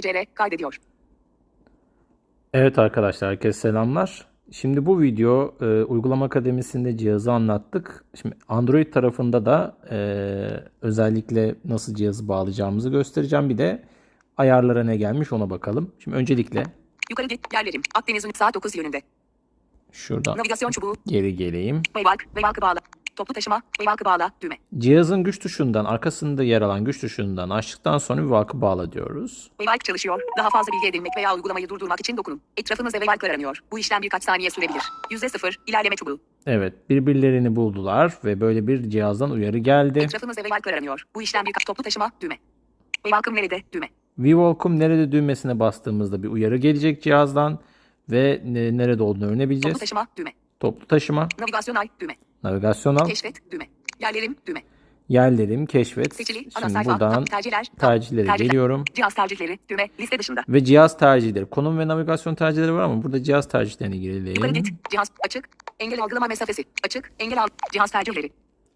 SCR kaydediyor. Evet arkadaşlar herkese selamlar. Şimdi bu video e, uygulama akademisinde cihazı anlattık. Şimdi Android tarafında da e, özellikle nasıl cihazı bağlayacağımızı göstereceğim. Bir de ayarlara ne gelmiş ona bakalım. Şimdi öncelikle Yukarı git yerlerim. Akdeniz ünit saat 9 yönünde. şuradan Navigasyon çubuğu. geri geleyim. Waymark. Waymark'ı bağla. Toplu taşıma. Waymark'ı bağla. Düğme. Cihazın güç tuşundan arkasında yer alan güç tuşundan açtıktan sonra vakı bağla diyoruz. Waymark çalışıyor. Daha fazla bilgi edinmek veya uygulamayı durdurmak için dokunun. Etrafımızda Waymark'lar aranıyor. Bu işlem birkaç saniye sürebilir. %0 ilerleme çubuğu. Evet birbirlerini buldular ve böyle bir cihazdan uyarı geldi. Etrafımızda Waymark'lar aranıyor. Bu işlem birkaç toplu taşıma. Düğme. Waymark'ım nerede? Düğme. Vivolcom nerede düğmesine bastığımızda bir uyarı gelecek cihazdan ve ne- nerede olduğunu Toplu öğrenebileceğiz. taşıma. Düğme. Toplu taşıma, Navigasyon ay. Düğme. Navigasyon al, Keşfet. Düğme. Yerlerim. Düğme. yerlerim, keşfet. Seçili. Şimdi sayfa. buradan tercihler. tercihlere tercihler. geliyorum Cihaz tercihleri. Düğme. Liste dışında. ve cihaz tercihleri. Konum ve navigasyon tercihleri var ama burada cihaz tercihlerine Yukarı girelim. git. Cihaz açık. Engel algılama mesafesi. Açık. Engel al. Cihaz tercihleri.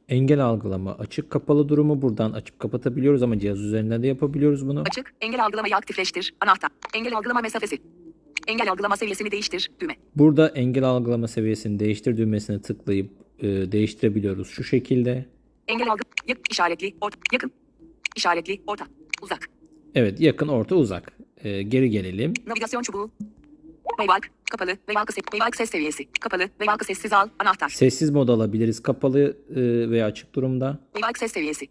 Engel algılama, açık kapalı durumu buradan açıp kapatabiliyoruz ama cihaz üzerinden de yapabiliyoruz bunu. Açık. Engel algılamayı aktifleştir. Anahtar. Engel algılama mesafesi. Engel algılama seviyesini değiştir. Düğme. Burada engel algılama seviyesini değiştir düğmesine tıklayıp e, değiştirebiliyoruz şu şekilde. Engel algı. Yak, işaretli. Orta. Yakın. İşaretli. Orta. Uzak. Evet yakın, orta, uzak. E, geri gelelim. Navigasyon çubuğu. Waymark. Kapalı. Waymark ses, Waymark ses seviyesi. Kapalı. Waymark sessiz al. Anahtar. Sessiz mod alabiliriz kapalı e, veya açık durumda. Waymark ses seviyesi.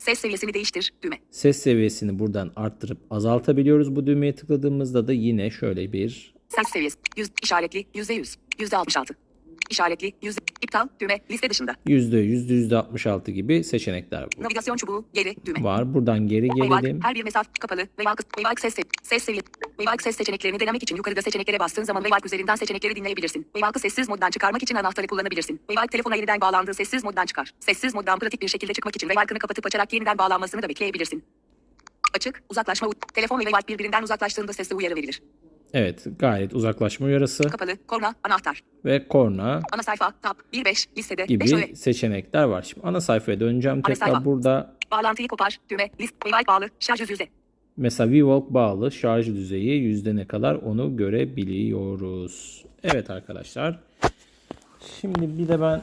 Ses seviyesini değiştir. Düğme. Ses seviyesini buradan arttırıp azaltabiliyoruz. Bu düğmeye tıkladığımızda da yine şöyle bir Ses seviyesi. Yüz, işaretli. Yüzde yüz. Yüzde altmış altı. İşaretli. Yüzde. İptal. Düğme. Liste dışında. yüzde yüzde yüzde 66 gibi seçenekler Navigasyon çubuğu. Geri. Düğme. var. Buradan geri gelelim. her bir mesafe kapalı. Waymark ses, ses seviye. Waymark ses seçeneklerini denemek için yukarıda seçeneklere bastığın zaman Waymark üzerinden seçenekleri dinleyebilirsin. Waymark'ı sessiz moddan çıkarmak için anahtarı kullanabilirsin. Waymark telefona yeniden bağlandığı sessiz moddan çıkar. Sessiz moddan pratik bir şekilde çıkmak için Waymark'ını kapatıp açarak yeniden bağlanmasını da bekleyebilirsin. Açık, uzaklaşma, telefon ve Waymark birbirinden uzaklaştığında sesli uyarı verilir. Evet gayet uzaklaşma uyarısı Kapalı, korna, anahtar, ve korna ana sayfa, tab, 1.5, listede, 5 gibi seçenekler var. Şimdi ana sayfaya döneceğim tekrar sayfa. burada. bağlantıyı kopar, düğme, list, Waymark bağlı, şarj yüz yüze. Mesela Vivolk bağlı şarj düzeyi yüzde ne kadar onu görebiliyoruz. Evet arkadaşlar. Şimdi bir de ben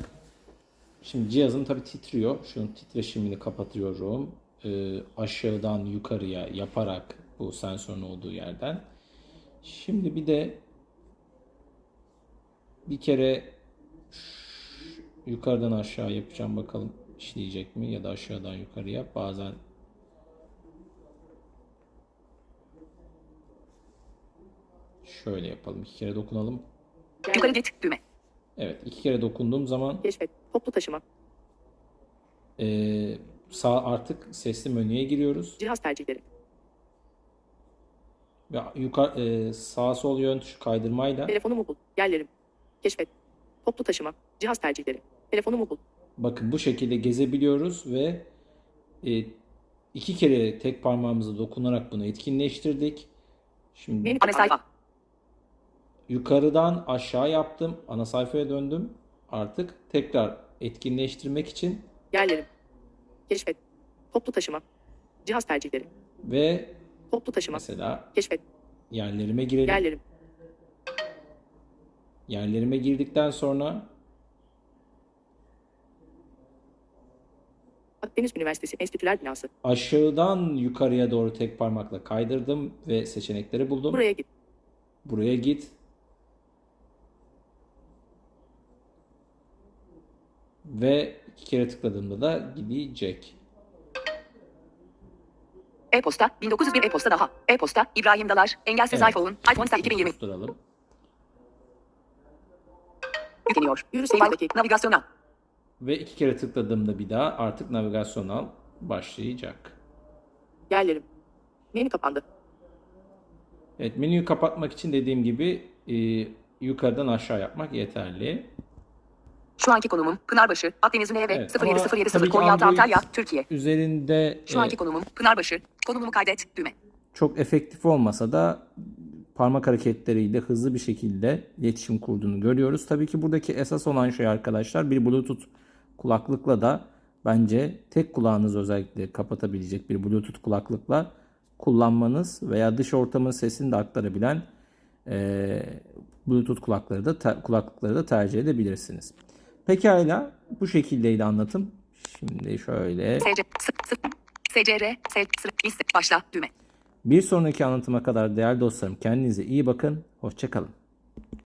şimdi cihazım tabi titriyor. Şunun titreşimini kapatıyorum. Ee, aşağıdan yukarıya yaparak bu sensörün olduğu yerden. Şimdi bir de bir kere yukarıdan aşağı yapacağım bakalım işleyecek mi ya da aşağıdan yukarıya bazen Şöyle yapalım. iki kere dokunalım. Yukarı git, düğme. Evet. iki kere dokunduğum zaman Keşfet, toplu taşıma, eee, sağ artık sesli menüye giriyoruz. cihaz tercihleri, yukarı eee, sağ sol yön tuşu kaydırmayla. Telefonumu bul, yerlerim, keşfet, toplu taşıma, cihaz tercihleri, telefonumu bul, bakın bu şekilde gezebiliyoruz ve eee, iki kere tek parmağımızla dokunarak bunu etkinleştirdik. Şimdi menü ana sayfa, yukarıdan aşağı yaptım. Ana sayfaya döndüm. Artık tekrar etkinleştirmek için yerlerim, keşfet, toplu taşıma, cihaz tercihleri, ve toplu taşıma, mesela keşfet, yerlerime girelim. yerlerim, Yerlerime girdikten sonra Akdeniz Üniversitesi Enstitüler Binası, aşağıdan yukarıya doğru tek parmakla kaydırdım ve seçenekleri buldum. buraya git, Buraya git. Ve iki kere tıkladığımda da gidecek. E-posta, 1901 e-posta daha, e-posta, İbrahim Dalar, engelsiz Evet. iPhone, iPhone 2020, Susturalım. yükleniyor, yürü seyfadaki, navigasyonel, Ve iki kere tıkladığımda bir daha artık navigasyonel başlayacak. yerlerim, menü kapandı, Evet menüyü kapatmak için dediğim gibi e, yukarıdan aşağı yapmak yeterli. Şu anki konumum Pınarbaşı, Akdeniz Güney ve Evet, ama 07070 tabii ki Konyaaltı Antalya, Türkiye. Üzerinde Şu e, anki konumum Pınarbaşı, konumumu kaydet, düğme. çok efektif olmasa da parmak hareketleriyle hızlı bir şekilde iletişim kurduğunu görüyoruz. Tabii ki buradaki esas olan şey arkadaşlar bir Bluetooth kulaklıkla da bence tek kulağınızı özellikle kapatabilecek bir Bluetooth kulaklıkla kullanmanız veya dış ortamın sesini de aktarabilen e, Bluetooth kulakları da kulaklıkları da tercih edebilirsiniz. Pekala bu şekildeydi anlatım. Şimdi şöyle SC, S, S, SCR, S, S, liste, başla, düğme. bir sonraki anlatıma kadar değerli dostlarım kendinize iyi bakın. Hoşçakalın.